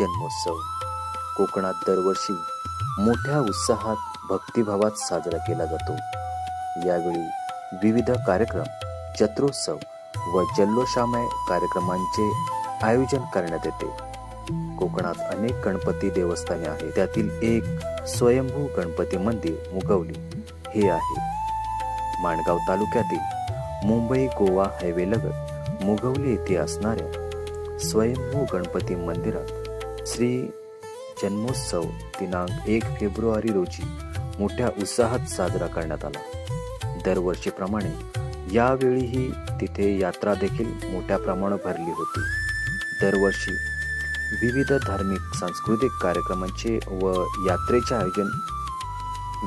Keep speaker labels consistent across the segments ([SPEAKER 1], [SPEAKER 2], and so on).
[SPEAKER 1] जन्मोत्सव. कोकणात दरवर्षी मोठ्या उत्साहात भक्तिभावात साजरा केला जातो. यावेळी विविध कार्यक्रम जत्रोत्सव व जल्लोषामय कार्यक्रमांचे आयोजन करण्यात येते. कोकणात अनेक गणपती देवस्थाने आहेत. त्यातील एक स्वयंभू गणपती मंदिर मुगवली. हे आहे. माणगाव तालुक्यातील मुंबई गोवा हायवे लगत मुगवली येथे असणाऱ्या स्वयंभू गणपती मंदिरात श्री जन्मोत्सव दिनांक एक फेब्रुवारी रोजी मोठ्या उत्साहात साजरा करण्यात आला. दरवर्षीप्रमाणे यावेळीही तिथे यात्रा देखील मोठ्या प्रमाणात भरली होती. दरवर्षी विविध धार्मिक सांस्कृतिक कार्यक्रमांचे व यात्रेचे आयोजन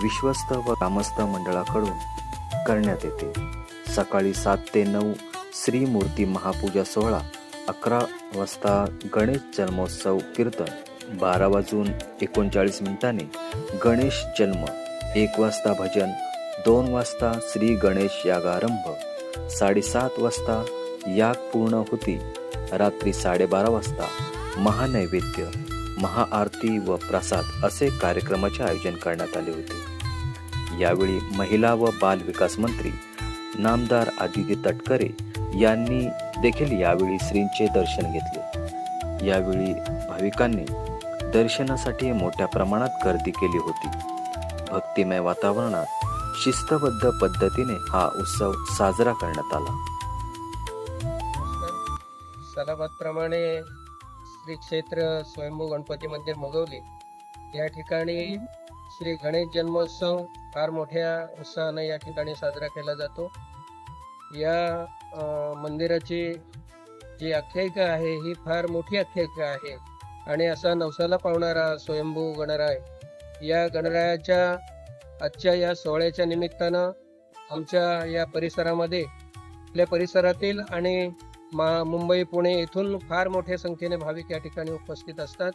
[SPEAKER 1] विश्वस्त व ग्रामस्थ मंडळाकडून करण्यात येते. सकाळी सात ते नऊ श्रीमूर्ती महापूजा सोहळा अकरा वाजता गणेश जन्मोत्सव कीर्तन. बारा वाजून एकोणचाळीस मिनिटांनी गणेश जन्म. एक वाजता भजन दोन वाजता श्री गणेश यागारंभ. साडेसात वाजता याग पूर्ण होती. रात्री साडेबारा वाजता महानैवेद्य महाआरती व प्रसाद असे कार्यक्रमाचे आयोजन करण्यात आले होते. यावेळी महिला व बाल विकास मंत्री नामदार आदिती तटकरे यांनी देखील यावेळी श्रींचे दर्शन घेतले. यावेळी भाविकांनी दर्शनासाठी मोठ्या प्रमाणात गर्दी केली होती. भक्तिमय वातावरणात शिस्तबद्ध पद्धतीने हा उत्सव साजरा करण्यात आला.
[SPEAKER 2] सलाबाद श्री क्षेत्र स्वयंभू गणपती मंदिर मगवले. या ठिकाणी श्री गणेश जन्मोत्सव फार मोठ्या उत्साहाने या ठिकाणी साजरा केला जातो. या मंदिराची जी आख्यायिका आहे ही फार मोठी आख्यायिका आहे. आणि असा नवसाला पावणारा स्वयंभू गणराय या गणरायाच्या आजच्या या सोहळ्याच्या निमित्तानं आमच्या या परिसरामध्ये आपल्या परिसरातील आणि मा मुंबई पुणे येथून फार मोठ्या संख्येने भाविक या ठिकाणी उपस्थित असतात.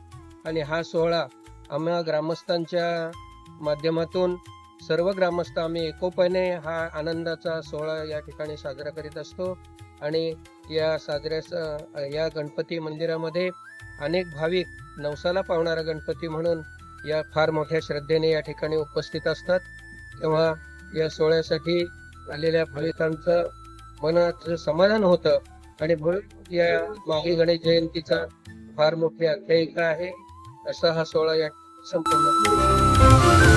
[SPEAKER 2] आणि हा सोहळा आम्हा ग्रामस्थांच्या माध्यमातून सर्व ग्रामस्थ आम्ही एकोप्याने हा आनंदाचा सोहळा या ठिकाणी साजरा करीत असतो. आणि या साजऱ्या या गणपती मंदिरामध्ये अनेक भाविक नवसाला पावणारा गणपती म्हणून या फार मोठ्या श्रद्धेने या ठिकाणी उपस्थित असतात. तेव्हा या सोहळ्यासाठी आलेल्या भाविकांचं मनात समाधान होतं. आणि या मागे गणेश जयंतीचा फार मोठी आख्यायिका आहे. असा हा सोहळा या संपूर्ण